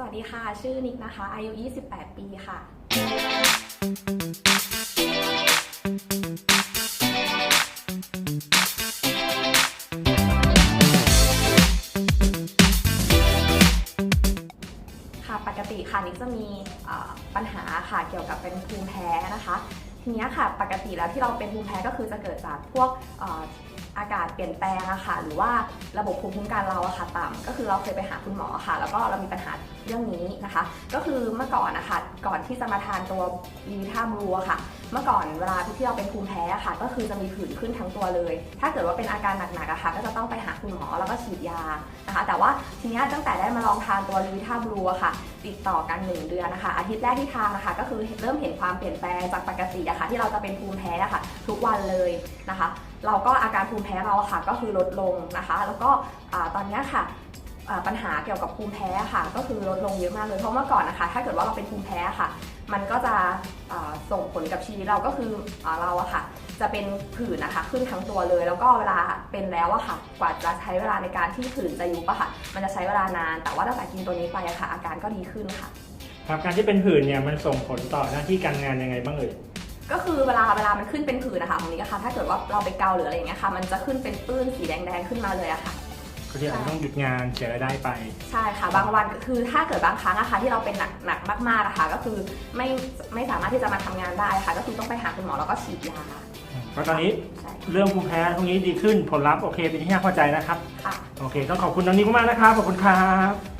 สวัสดีค่ะ ชื่อนิกนะคะ อายุ 28 ปีค่ะ ค่ะ ปกติค่ะนิกจะมีปัญหาค่ะเกี่ยวกับเป็นภูมิแพ้นะคะ ทีนี้ค่ะ ปกติแล้วที่เราเป็นภูมิแพ้ก็คือจะเกิดจากพวก อากาศเปลี่ยนแปลงอะค่ะ หรือว่าระบบภูมิคุ้มกันเราอะค่ะต่ำก็คือเราเคยไปหาคุณหมอค่ะ แล้วก็เรามีปัญหาเรื่องนี้นะคะ ก็คือเมื่อก่อนนะคะก่อนที่จะมาทานตัวลีท่ามรัวค่ะ เมื่อก่อนเวลาที่เราเป็นภูมิแพ้อะค่ะ ก็คือจะมีผื่นขึ้นทั้งตัวเลย ถ้าเกิดว่าเป็นอาการหนักๆอะค่ะก็จะต้องไปหาคุณหมอแล้วก็ฉีดยานะคะ แต่ว่าทีนี้ตั้งแต่ได้มาลองทานตัวลีท่ามรัวค่ะ ติดต่อกัน1เดือนนะคะ อาทิตย์แรกที่ทานนะคะ ก็คือเริ่มเห็นความเปลี่ยนแปลงจากปกติอะค่ะ ที่เราจะเป็นภูมิแพ้อะค่ะ ทุกวันเลยนะคะ เราก็อาการภูมิแพ้เราค่ะก็คือลดลงนะคะ แล้วก็ตอนนี้ค่ะปัญหาเกี่ยวกับภูมิแพ้ค่ะ ก็คือลดลงเยอะมากเลยเพราะเมื่อก่อนนะคะ ถ้าเกิดว่าเราเป็นภูมิแพ้ค่ะ มันก็จะส่งผลกับชีวิตเราก็คืออเราอะค่ะ จะเป็นผื่นนะคะขึ้นทั้งตัวเลย แล้วก็เวลาเป็นแล้วอะค่ะ กว่าจะใช้เวลาในการที่ผื่นจะยุบอะค่ะ มันจะใช้เวลานาน แต่ว่าตั้งแต่กินตัวนี้ไปอะค่ะ อาการก็ดีขึ้นค่ะครับการที่เป็นผื่นเนี่ยมันส่งผลต่อหน้าที่การงานยังไงบ้างเอ่ย ก็คือเวลาเวลามันขึ้นเป็นผื่นนะคะของนี้ก็ค่ะถ้าเกิดว่าเราไปเกาหรืออะไรอย่างเงี้ยค่ะมันจะขึ้นเป็นปื้นสีแดงๆขึ้นมาเลยอะค่ะ ก็ที่อาจจะต้องหยุดงานเสียรายได้ไป ใช่ค่ะ บางวันก็คือถ้าเกิดบางครั้งอะค่ะที่เราเป็นหนักหนักมากๆอะค่ะก็คือไม่ไม่สามารถที่จะมาทำงานได้ค่ะ ก็คือต้องไปหาคุณหมอแล้วก็ฉีดยาก็ตอนนี้ใช่เรื่องภูมิแพ้ตรงนี้ดีขึ้นผลลัพธ์โอเคเป็นที่น่าพอใจนะครับ ค่ะ โอเค ต้องขอบคุณน้องนิกมากๆนะครับ ขอบคุณครับ